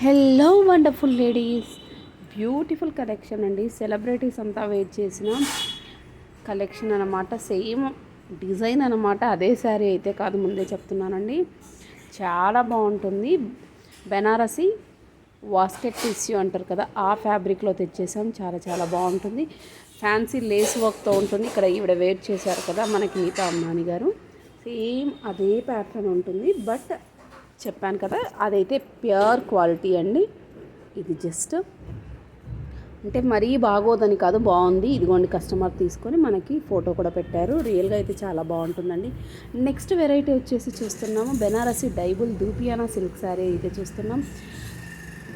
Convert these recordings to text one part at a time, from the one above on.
Hello wonderful ladies beautiful collection అండి. Celebrities అంతా wait చేసిన కలెక్షన్ అనమాట సేమ్ డిజైన్ అనమాట అదే శారీ అయితే కాదు ముందే చెప్తున్నానండి. చాలా బాగుంటుంది. బెనారసి వాస్కెట్ టిష్యూ అంటారు కదా ఆ ఫ్యాబ్రిక్లో తెచ్చేసాం. చాలా చాలా బాగుంటుంది. ఫ్యాన్సీ లేస్ వర్క్తో ఉంటుంది. ఇక్కడ ఈవిడ వెయిట్ చేశారు కదా మనకి మిగతా అమ్మాని గారు. సేమ్ అదే ప్యాటర్న్ ఉంటుంది. బట్ చెప్పాను కదా అదైతే ప్యూర్ క్వాలిటీ అండి. ఇది జస్ట్ అంటే మరీ బాగోదని కాదు బాగుంది. ఇదిగోండి కస్టమర్ తీసుకొని మనకి ఫోటో కూడా పెట్టారు. రియల్గా అయితే చాలా బాగుంటుందండి. నెక్స్ట్ వెరైటీ వచ్చేసి చూస్తున్నాము. బెనారసి డైబుల్ దూపియానా సిల్క్ శారీ అయితే చూస్తున్నాం.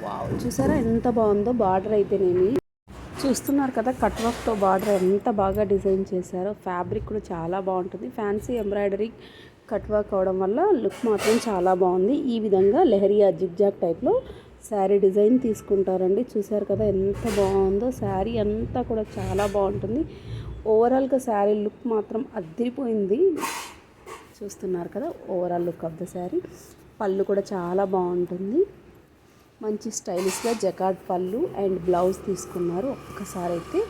వావ్ చూసారా ఎంత బాగుందో? బార్డర్ అయితేనేమి? చూస్తున్నారు కదా కట్ వర్క్తో బార్డర్ ఎంత బాగా డిజైన్ చేశారో. ఫ్యాబ్రిక్ కూడా చాలా బాగుంటుంది. ఫ్యాన్సీ ఎంబ్రాయిడరీ కట్ వర్క్ అవడం వల్ల లుక్ మాత్రం చాలా బాగుంది. ఈ విధంగా లెహరియా జిగ్జాగ్ టైప్లో శారీ డిజైన్ తీసుకుంటారండి. చూశారు కదా ఎంత బాగుందో శారీ అంతా కూడా చాలా బాగుంటుంది. ఓవరాల్గా శారీ లుక్ మాత్రం అదిరిపోయింది. చూస్తున్నారు కదా overall look of the sari. పళ్ళు కూడా చాలా బాగుంటుంది. మంచి స్టైలిష్గా జకాడ్ పళ్ళు అండ్ బ్లౌజ్ తీసుకున్నారు. ఒక్కసారి అయితే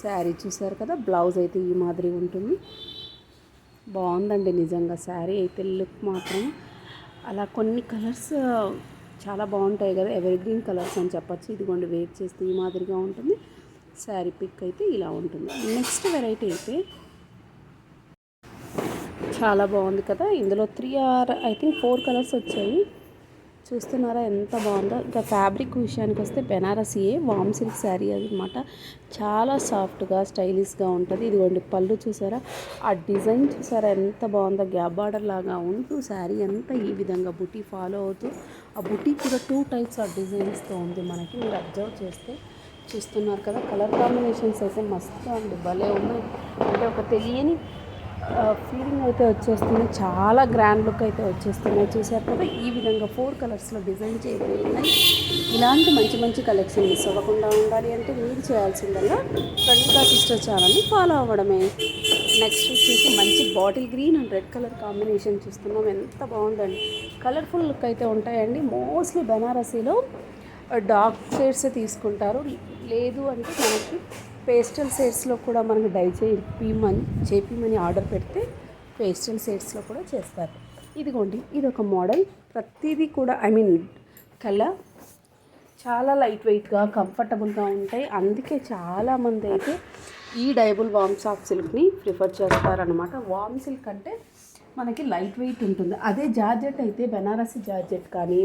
శారీ చూశారు కదా బ్లౌజ్ అయితే ఈ మాదిరి ఉంటుంది. బాగుందండి నిజంగా శారీ. అయితే లుక్ మాత్రం అలా కొన్ని కలర్స్ చాలా బాగుంటాయి కదా ఎవర్ గ్రీన్ కలర్స్ అని చెప్పచ్చు. ఇదిగోండి వెయిట్ చేస్తే ఈ మాదిరిగా ఉంటుంది. శారీ పిక్ అయితే ఇలా ఉంటుంది. నెక్స్ట్ వెరైటీ అయితే చాలా బాగుంది కదా. ఇందులో three or I think four colours వచ్చాయి. చూస్తున్నారా ఎంత బాగుందో. ఇంకా ఫ్యాబ్రిక్ విషయానికి వస్తే బెనారసీయే వామ్ సిల్క్ శారీ అనమాట చాలా సాఫ్ట్గా స్టైలిష్గా ఉంటుంది. ఇదిగోండి పళ్ళు చూసారా? ఆ డిజైన్ చూసారా? ఎంత బాగుందో. గ్యాప్ బార్డర్ లాగా ఉంటూ శారీ అంతా ఈ విధంగా బుటీ ఫాలో అవుతూ ఆ బుటీ కూడా టూ టైప్స్ ఆ డిజైన్స్తో ఉంది మనకి. మీరు అబ్జర్వ్ చేస్తే చూస్తున్నారు కదా. కలర్ కాంబినేషన్స్ అయితే మస్తు అండి. భలే ఉన్నాయి. అంటే ఒక తెలియని ఫీలింగ్ అయితే వచ్చేస్తుంది. చాలా గ్రాండ్ లుక్ అయితే వచ్చేస్తున్నాయి. చూసారు కదా ఈ విధంగా ఫోర్ కలర్స్లో డిజైన్ చేయబడి ఉన్నాయి ఇలాంటి మంచి మంచి కలెక్షన్ మిస్ అవ్వకుండా ఉండాలి అంటే మీరు చేయాల్సిందల్లా ప్రణికా సిస్టర్ ఛానల్ని ఫాలో అవ్వడమే. నెక్స్ట్ వచ్చేసి మంచి bottle green and red colour combination చూస్తున్నాం. ఎంత బాగుందండి. కలర్ఫుల్ లుక్ అయితే ఉంటాయండి. మోస్ట్లీ బెనారసీలో డార్క్ షేడ్స్ తీసుకుంటారు. లేదు అంటే మనకి పేస్టల్ షేడ్స్లో కూడా మనకు డై చేపిమని చేపిమని ఆర్డర్ పెడితే పేస్టల్ షేడ్స్లో కూడా చేస్తారు. ఇదిగోండి ఇది ఒక మోడల్. ప్రతిదీ కూడా ఐ మీన్ కలర్ చాలా లైట్ వెయిట్గా కంఫర్టబుల్గా ఉంటాయి. అందుకే చాలామంది అయితే ఈ డైబుల్ వామ్ సాఫ్ట్ సిల్క్ని ప్రిఫర్ చేస్తారనమాట వామ్ సిల్క్ అంటే మనకి లైట్ వెయిట్ ఉంటుంది. అదే జార్జెట్ అయితే బెనారసి జార్జెట్ కానీ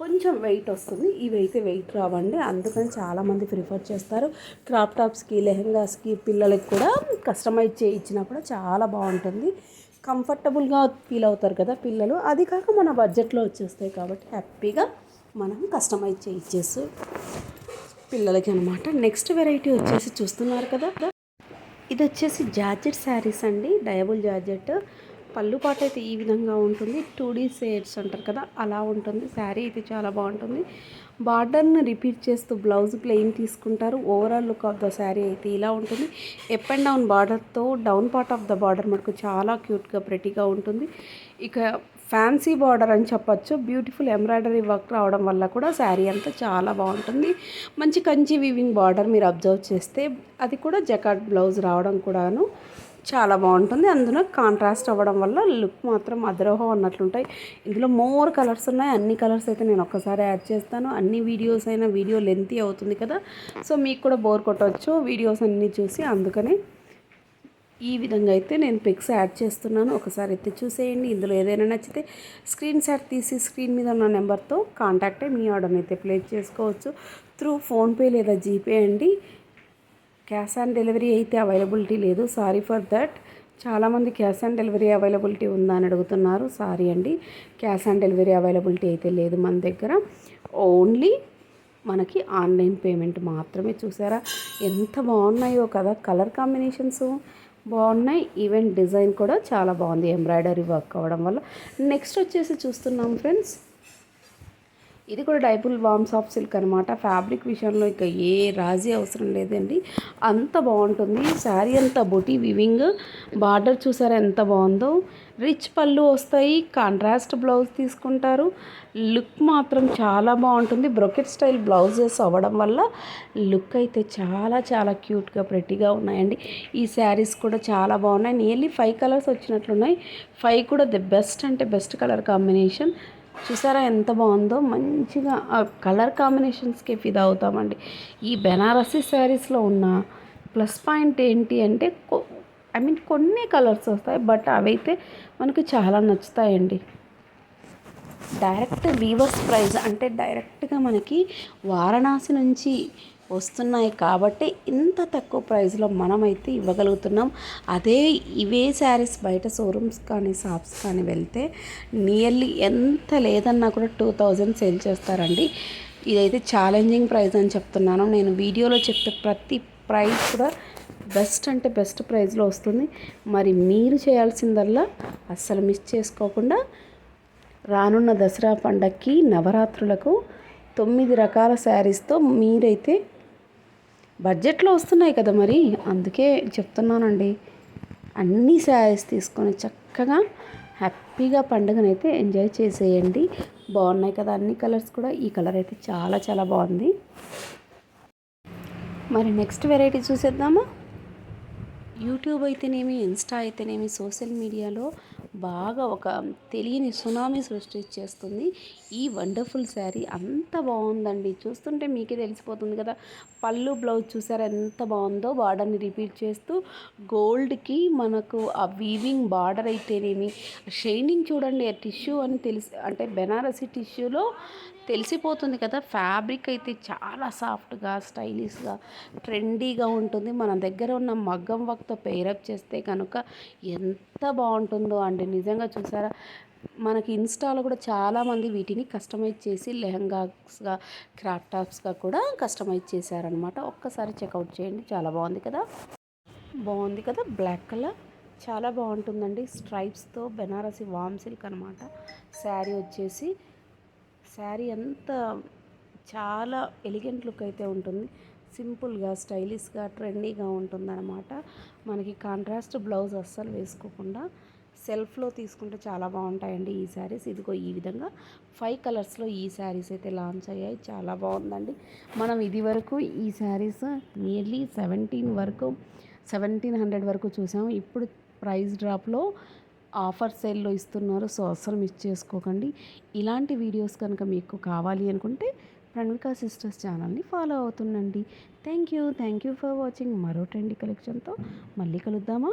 కొంచెం వెయిట్ వస్తుంది. ఇవి అయితే వెయిట్ రావండి. అందుకని చాలామంది ప్రిఫర్ చేస్తారు. క్రాప్ టాప్స్కి లెహెంగాస్కి పిల్లలకి కూడా కస్టమైజ్ చేయించినా కూడా చాలా బాగుంటుంది. కంఫర్టబుల్గా ఫీల్ అవుతారు కదా పిల్లలు. అది కాక మన బడ్జెట్లో వచ్చేస్తాయి కాబట్టి హ్యాపీగా మనం కస్టమైజ్ చేయించేసు పిల్లలకి అనమాట నెక్స్ట్ వెరైటీ వచ్చేసి చూస్తున్నారు కదా. ఇది వచ్చేసి జార్జెట్ శారీస్ అండి. డయబుల్ జార్జెట్. పళ్ళు పాట అయితే ఈ విధంగా ఉంటుంది. టూ డీ షేడ్స్ అంటారు కదా అలా ఉంటుంది. శారీ అయితే చాలా బాగుంటుంది. బార్డర్ని రిపీట్ చేస్తూ బ్లౌజ్ ప్లెయిన్ తీసుకుంటారు. Overall look of the sari అయితే ఇలా ఉంటుంది. ఎప్ అండ్ డౌన్ బార్డర్తో down part of the border మనకు చాలా క్యూట్గా ప్రెటీగా ఉంటుంది. ఇక ఫ్యాన్సీ బార్డర్ అని చెప్పచ్చు. బ్యూటిఫుల్ ఎంబ్రాయిడరీ వర్క్ రావడం వల్ల కూడా శారీ అంతా చాలా బాగుంటుంది. మంచి కంచి వీవింగ్ బార్డర్ మీరు అబ్జర్వ్ చేస్తే అది కూడా జకాట్ బ్లౌజ్ రావడం కూడాను. చాలా బాగుంటుంది. అందులో కాంట్రాస్ట్ అవ్వడం వల్ల లుక్ మాత్రం అదరోహం అన్నట్లుంటాయి. ఇందులో మోర్ కలర్స్ ఉన్నాయి. అన్ని కలర్స్ అయితే నేను ఒక్కసారి యాడ్ చేస్తాను. అన్ని వీడియోస్ అయినా వీడియో లెంతీ అవుతుంది కదా. సో మీకు కూడా బోర్ కొట్టవచ్చు వీడియోస్ అన్నీ చూసి అందుకనే ఈ విధంగా అయితే నేను పిక్స్ యాడ్ చేస్తున్నాను. ఒకసారి అయితే చూసేయండి. ఇందులో ఏదైనా నచ్చితే స్క్రీన్ షాట్ తీసి స్క్రీన్ మీద ఉన్న నెంబర్తో కాంటాక్ట్ మీ ఆర్డర్ని అయితే ప్లేస్ చేసుకోవచ్చు. త్రూ ఫోన్పే లేదా జీపే అండి. క్యాష్ ఆన్ డెలివరీ అయితే అవైలబిలిటీ లేదు. Sorry for that. చాలామంది క్యాష్ ఆన్ డెలివరీ అవైలబిలిటీ ఉందా అని అడుగుతున్నారు. సారీ అండి. క్యాష్ ఆన్ డెలివరీ అవైలబిలిటీ అయితే లేదు మన దగ్గర. ఓన్లీ మనకి ఆన్లైన్ పేమెంట్ మాత్రమే చూసారా? ఎంత బాగున్నాయో కదా. కలర్ కాంబినేషన్స్ బాగున్నాయి. ఈవెన్ డిజైన్ కూడా చాలా బాగుంది. ఎంబ్రాయిడరీ వర్క్ అవ్వడం వల్ల. నెక్స్ట్ వచ్చేసి చూస్తున్నాం ఫ్రెండ్స్. ఇది కూడా డైపుల్ వామ్స్ ఆఫ్ సిల్క్ అనమాట ఫ్యాబ్రిక్ విషయంలో ఇక ఏ రాజీ అవసరం లేదండి. అంత బాగుంటుంది. శారీ అంతా బొటీ వివింగ్. బార్డర్ చూసారా ఎంత బాగుందో. రిచ్ పళ్ళు వస్తాయి. కాంట్రాస్ట్ బ్లౌజ్ తీసుకుంటారు. లుక్ మాత్రం చాలా బాగుంటుంది. బ్రొకెట్ స్టైల్ బ్లౌజెస్ అవ్వడం వల్ల లుక్ అయితే చాలా చాలా క్యూట్గా ప్రెట్టిగా ఉన్నాయండి. ఈ శారీస్ కూడా చాలా బాగున్నాయి. నియర్లీ ఫైవ్ కలర్స్ వచ్చినట్లున్నాయి. ఫైవ్ కూడా ది బెస్ట్ అంటే బెస్ట్ కలర్ కాంబినేషన్. చూసారా ఎంత బాగుందో? మంచిగా ఆ కలర్ కాంబినేషన్స్కి ఫిదా అవుతామండి. ఈ బెనారసీ శారీస్లో ఉన్న ప్లస్ పాయింట్ ఏంటి అంటే ఐ మీన్ కొన్ని కలర్స్ వస్తాయి బట్ అవైతే మనకు చాలా నచ్చుతాయండి. డైరెక్ట్ వీవర్స్ ప్రైజ్ అంటే డైరెక్ట్గా మనకి వారణాసి నుంచి వస్తున్నాయి కాబట్టి ఇంత తక్కువ ప్రైస్లో మనమైతే ఇవ్వగలుగుతున్నాం. అదే ఇవే శారీస్ బయట షోరూమ్స్ కానీ షాప్స్ కానీ వెళ్తే నియర్లీ ఎంత లేదన్నా కూడా టూ థౌజండ్ సేల్ చేస్తారండి. ఇదైతే ఛాలెంజింగ్ ప్రైస్ అని చెప్తున్నాను. నేను వీడియోలో చెప్తే ప్రతి ప్రైస్ కూడా బెస్ట్ అంటే బెస్ట్ ప్రైస్లో వస్తుంది. మరి మీరు చేయాల్సిందల్లా అస్సలు మిస్ చేసుకోకుండా రానున్న దసరా పండగకి నవరాత్రులకు తొమ్మిది రకాల శారీస్తో మీరైతే బడ్జెట్లో వస్తున్నాయి కదా మరి. అందుకే చెప్తున్నానండి. అన్ని శారీస్ తీసుకొని చక్కగా హ్యాపీగా పండుగనైతే ఎంజాయ్ చేసేయండి. బాగున్నాయి కదా అన్ని కలర్స్ కూడా. ఈ కలర్ అయితే చాలా చాలా బాగుంది. మరి నెక్స్ట్ వెరైటీ చూసేద్దామా? యూట్యూబ్ అయితేనేమి ఇన్స్టా అయితేనేమి సోషల్ మీడియాలో బాగా ఒక తెలియని సునామీ సృష్టించేస్తుంది. ఈ వండర్ఫుల్ శారీ అంత బాగుందండి. చూస్తుంటే మీకే తెలిసిపోతుంది కదా. పళ్ళు బ్లౌజ్ చూసారా ఎంత బాగుందో? బార్డర్ని రిపీట్ చేస్తూ గోల్డ్కి మనకు ఆ వీవింగ్ బార్డర్ అయితేనేమి షైనింగ్ చూడండి టిష్యూ అని తెలిసి అంటే బెనారసీ టిష్యూలో తెలిసిపోతుంది కదా ఫ్యాబ్రిక్ అయితే చాలా సాఫ్ట్గా స్టైలిష్గా ట్రెండీగా ఉంటుంది. మన దగ్గర ఉన్న మగ్గం వర్క్తో పేరప్ చేస్తే కనుక ఎంత బాగుంటుందో అండి. నిజంగా చూసారా? మనకి ఇన్స్టాలో కూడా చాలామంది వీటిని కస్టమైజ్ చేసి లెహంగాస్గా క్రాప్ టాప్స్గా కూడా కస్టమైజ్ చేశారనమాట ఒక్కసారి చెక్అవుట్ చేయండి. చాలా బాగుంది కదా? బాగుంది కదా? Black colour. చాలా బాగుంటుందండి. స్ట్రైప్స్తో బెనారసి వామ్ సిల్క్ అనమాట శారీ వచ్చేసి శారీ అంతా చాలా ఎలిగెంట్ లుక్ అయితే ఉంటుంది. సింపుల్గా స్టైలిష్గా ట్రెండీగా ఉంటుందన్నమాట. మనకి కాంట్రాస్ట్ బ్లౌజ్ అస్సలు వేసుకోకుండా సెల్ఫ్లో తీసుకుంటే చాలా బాగుంటాయండి ఈ శారీస్. ఇదిగో ఈ విధంగా ఫైవ్ కలర్స్లో ఈ శారీస్ అయితే లాంచ్ అయ్యాయి. చాలా బాగుందండి. మనం ఇది వరకు ఈ శారీస్ నియర్లీ సెవెంటీన్ వరకు సెవెంటీన్ హండ్రెడ్ వరకు చూసాము. ఇప్పుడు ప్రైస్ డ్రాప్లో ఆఫర్ సేల్లో ఇస్తున్నారు. సో అస్సలు మిస్ చేసుకోకండి. ఇలాంటి వీడియోస్ కనుక మీకు కావాలి అనుకుంటే ప్రణవికా సిస్టర్స్ ఛానల్ని follow అవుతుండండి. Thank you. Thank you for watching. మరో ట్రెండీ కలెక్షన్తో మళ్ళీ కలుద్దామా?